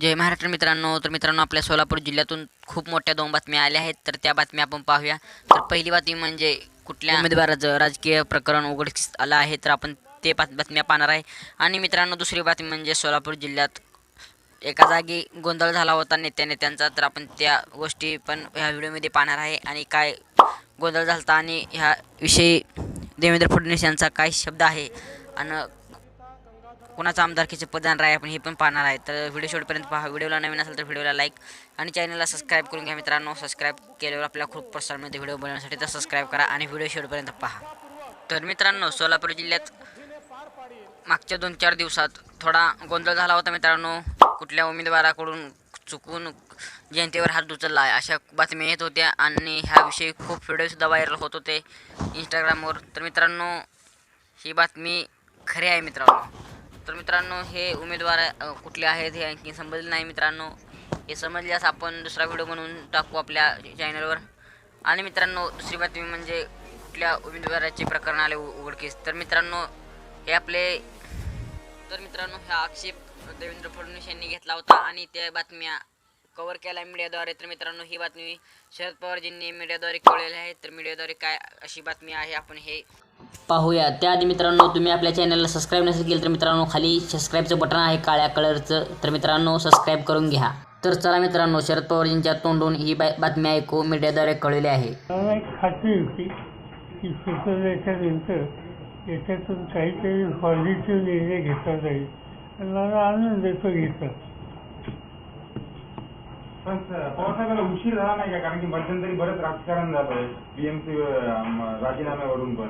जय महाराष्ट्र मित्रांनो. तर मित्रांनो आपल्या सोलापूर जिल्ह्यातून खूप मोठ्या दोन बातम्या आल्या आहेत. तर त्या बातम्या आपण पाहूया. तर पहिली बातमी म्हणजे कुठल्या उमेदवाराचं राजकीय प्रकरण उघडकीस आलं आहे तर आपण ते बात बातम्या पाहणार आहे. आणि मित्रांनो दुसरी बातमी म्हणजे सोलापूर जिल्ह्यात एका जागी गोंधळ झाला होता नेत्या नेत्यांचा तर आपण त्या गोष्टी पण ह्या व्हिडिओमध्ये पाहणार आहे. आणि काय गोंधळ झाला आणि ह्या विषयी देवेंद्र फडणवीस यांचा काय शब्द आहे? आणि कोणाचं आमदारकीचे पदान राय आपण हे पण पाहणार आहे. तर व्हिडिओ शेवटपर्यंत पहा. व्हिडिओला नवीन असेल तर व्हिडिओला लाईक आणि चॅनलला सबस्क्राईब करून घ्या मित्रांनो. सबस्क्राईब केल्यावर आपल्याला खूप प्रोत्साहन मिळते व्हिडिओ बनवण्यासाठी तर सबस्क्राईब करा आणि व्हिडिओ शेवटपर्यंत पहा. तर मित्रांनो सोलापूर जिल्ह्यात मागच्या दोन चार दिवसात थोडा गोंधळ झाला होता मित्रांनो. कुठल्या उमेदवाराकडून चुकून जयंतीवर हात उचलला आहे अशा बातम्या येत होत्या आणि ह्याविषयी खूप व्हिडिओसुद्धा व्हायरल होत होते इंस्टाग्रामवर तर मित्रांनो ही बातमी खरी आहे मित्रांनो. तर मित्रांनो हे उमेदवार कुठले आहेत हे आणखी समजले नाही मित्रांनो. हे समजल्यास आपण दुसरा व्हिडिओ बनवून टाकू आपल्या चॅनलवर आणि मित्रांनो दुसरी बातमी म्हणजे कुठल्या उमेदवाराचे प्रकरण आले उ- उघडकीस? तर मित्रांनो हे आपले तर मित्रांनो हा आक्षेप देवेंद्र फडणवीस यांनी घेतला होता आणि त्या बातम्या कव्हर केल्या मीडियाद्वारे. तर मित्रांनो ही बातमी शरद पवारजींनी मीडियाद्वारे कळलेली आहे. तर मीडियाद्वारे काय अशी बातमी आहे आपण हे पाहूया. त्याआधी मित्रांनो तुम्ही आपल्या चॅनलला सबस्क्राईब नसेल केलं तर मित्रांनो खाली सबस्क्राईबचं बटन आहे काळ्या कलरचं तर मित्रांनो सबस्क्राईब करून घ्या. तर चला मित्रांनो शरद पवारजींच्या तोंडून ही बातमी ऐकू मीडियाद्वारे कळलेली आहे. मला एक खात्री होती की सुचवल्याच्यानंतर याच्यातून काहीतरी पॉझिटिव्ह निर्णय घेता जाईल. आणि मला आनंद येतो घेतला. पण पवारसाहेबांना उशीर झाला नाही का? कारण की मध्यंतरी बरंच राजकारण झालंय बीएमसी राजीनाम्यावरून पण.